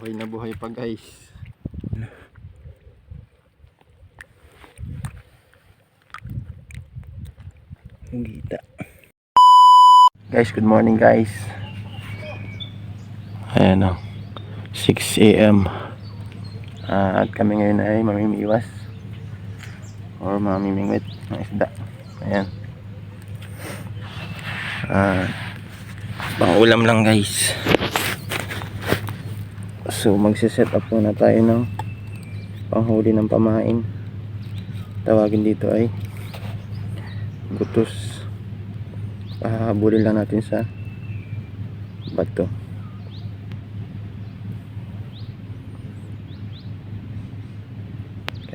Buhay na buhay pa guys. Gita. Guys, good morning guys. Ayan o. 6 a.m. Ah, at kami ngayon ay mamimiwas. Or mamimingwit ng isda. Ayan. Ah, pang ulam lang guys. So magsiset up muna tayo ng panghuli ng pamain. Tawagin dito ay gutos. Pahabulin lang natin sa bato.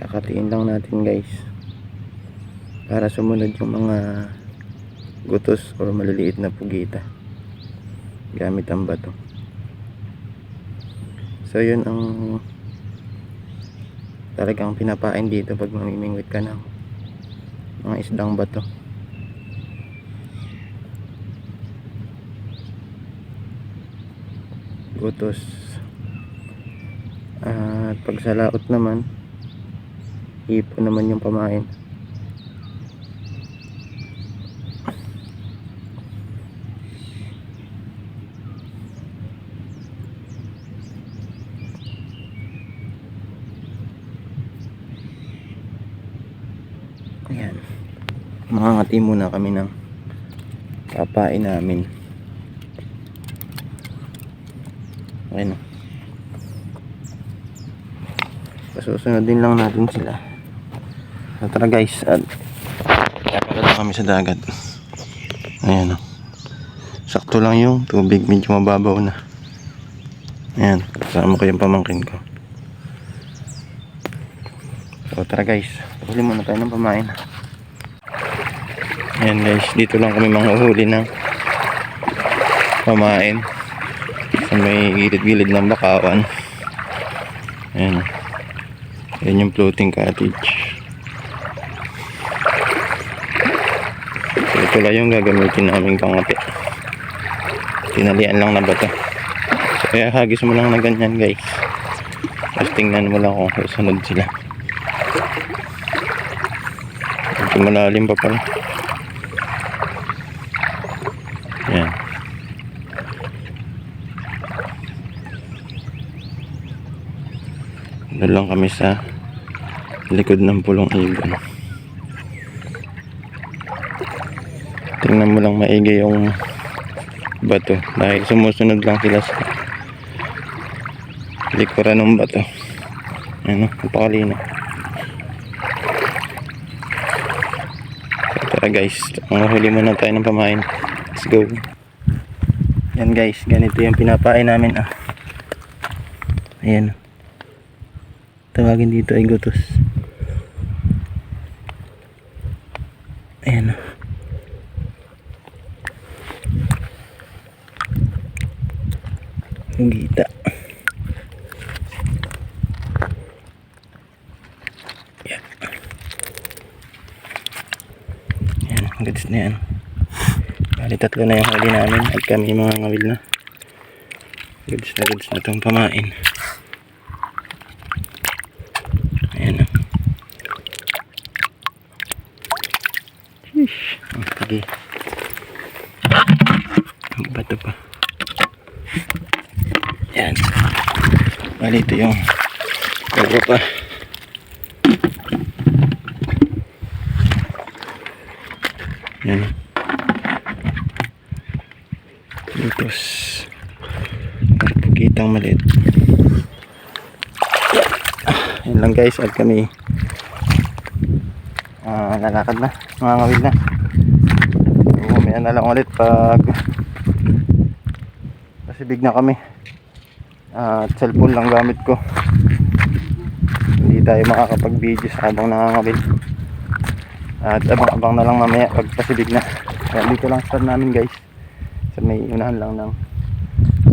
Kakatiin lang natin guys. Para sumunod yung mga gutos or maliliit na pugita gamit ang bato. So yun ang talagang pinapain dito pag mamimingwit ka ng mga isdang bato. Gutos. At pag sa laot naman, ipo naman yung pamain. Ayan. Makangati muna kami ng papain namin. Okay na. Pasusunod din lang natin sila. So, tara guys. At na kami sa dagat. Ayan o. Sakto lang yung tubig. Medyo mababaw na. Ayan. Kasama ko yung pamangkin ko. So tara guys. Huli muna tayo ng pamain. Ayan guys. Dito lang kami manghuhuli ng pamain. Sa may gilid-gilid ng bakawan. Ayan. Ayan yung floating cottage. So ito lang yung gagamitin naming pangapi. Tinalian lang na bato. So kaya hagis mo lang na ganyan guys. Tapos tingnan mo lang kung susunod sila. Medyo malalim pa pala. Yan. Doon lang kami sa likod ng pulong ibon. Tingnan mo lang maigi yung bato dahil sumusunod lang sila sa likuran ng bato. Ano, napakalino. Tara guys, manghuli muna tayo ng pamain. Let's go. Yan guys, ganito yung pinapain namin ah. Ayan. Tawagin dito ay gutos. Ayan. Ang gita. Yan. Yan, goods na yan. Bali tatlo na yung huli namin at kami mga ngawil na. Goods na goods na itong pamain. Ayan na. Sheesh. Ang sige. Ang bato pa. Yan. Bali ito yung cobra pa. Yan. Tapos karpukitang maliit. Yan lang guys at kami ah lalakad na. Mga ngawil na umaya na lang ulit pag pasibig na kami. At cellphone lang gamit ko. Hindi tayo makakapag video sa habang nangangawil at abang-abang na lang mamaya pag pasibig na. Kaya dito lang start namin guys. Sa may unahan lang ng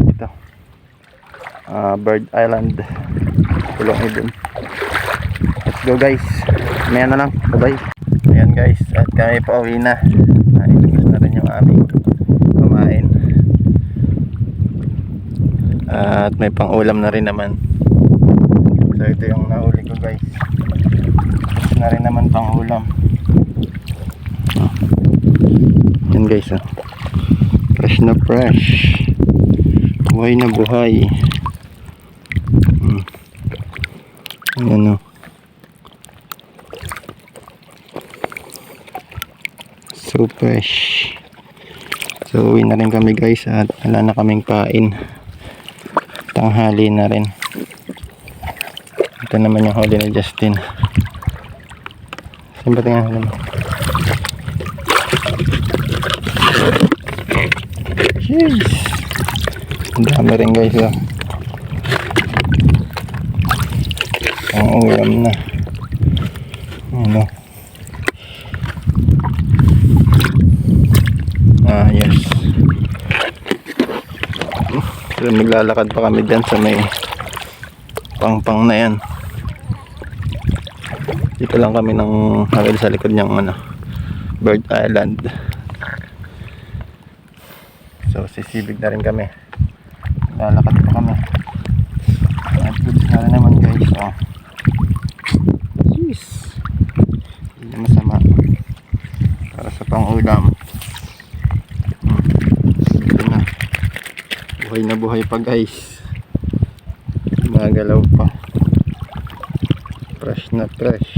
ito ah, Bird Island. Tulong ibon let's go guys maya na lang bye bye ayan guys at kami pa uwi na nailagos na rin yung aming kumain At may pang ulam na rin naman. So ito yung nahuli ko guys. Na rin naman pang ulam. Oh. Yan guys oh. Fresh na fresh. Buhay na buhay. Hmm. Ayan oh. So fresh. So uwi na rin kami guys at wala na kaming pain. Tanghali na rin. Ito naman yung huli ni Justin. Saan ba tingnan mo? Jeez. Ang dami rin guys oh. Ang ulam na. Ano? Ah, yes. So, maglalakad pa kami dyan sa may pang-pang na yan. Dito lang kami ng hawil sa likod niyang ano, Bird Island. So, sisibig na rin kami. Lalakad pa kami. At goods na rin naman guys. Oh. Jeez. Hindi masama. Para sa pang-ulam. Ito na. Buhay na buhay pa guys. Magalaw pa. Fresh na fresh.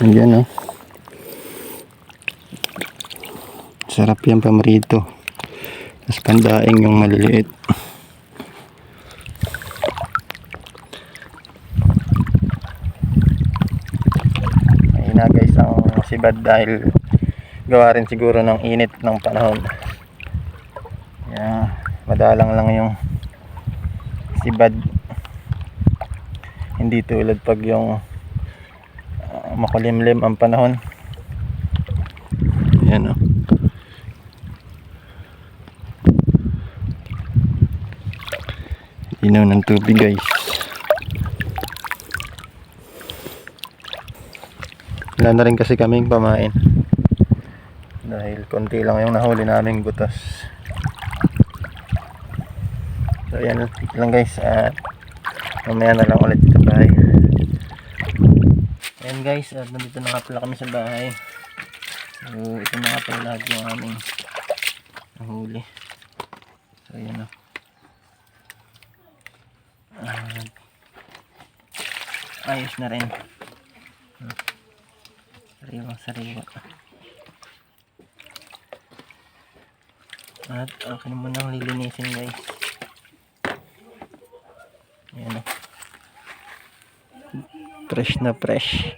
Ayan oh. Sarap yan pamarito. Tapos pandaing yung maliliit. Ayun na guys ang sibad dahil gawa rin siguro ng init ng panahon. Madalang lang yung sibad. Hindi tulad pag yung ah, makulimlim ang panahon. Ayan o. Inaw ng tubig guys. Wala na rin kasi kaming pamain. Dahil konti lang yung nahuli naming butas. So yan lang guys. At mamaya na lang ulit sa bahay. Ayan guys. At nandito na nga pala kami sa bahay. So ito na nga pala lahat yung aming nahuli. So yan o. At ayos na rin. Sariwa, sariwa. At akin mo nang lilinisin guys. Ayan o. Fresh na fresh.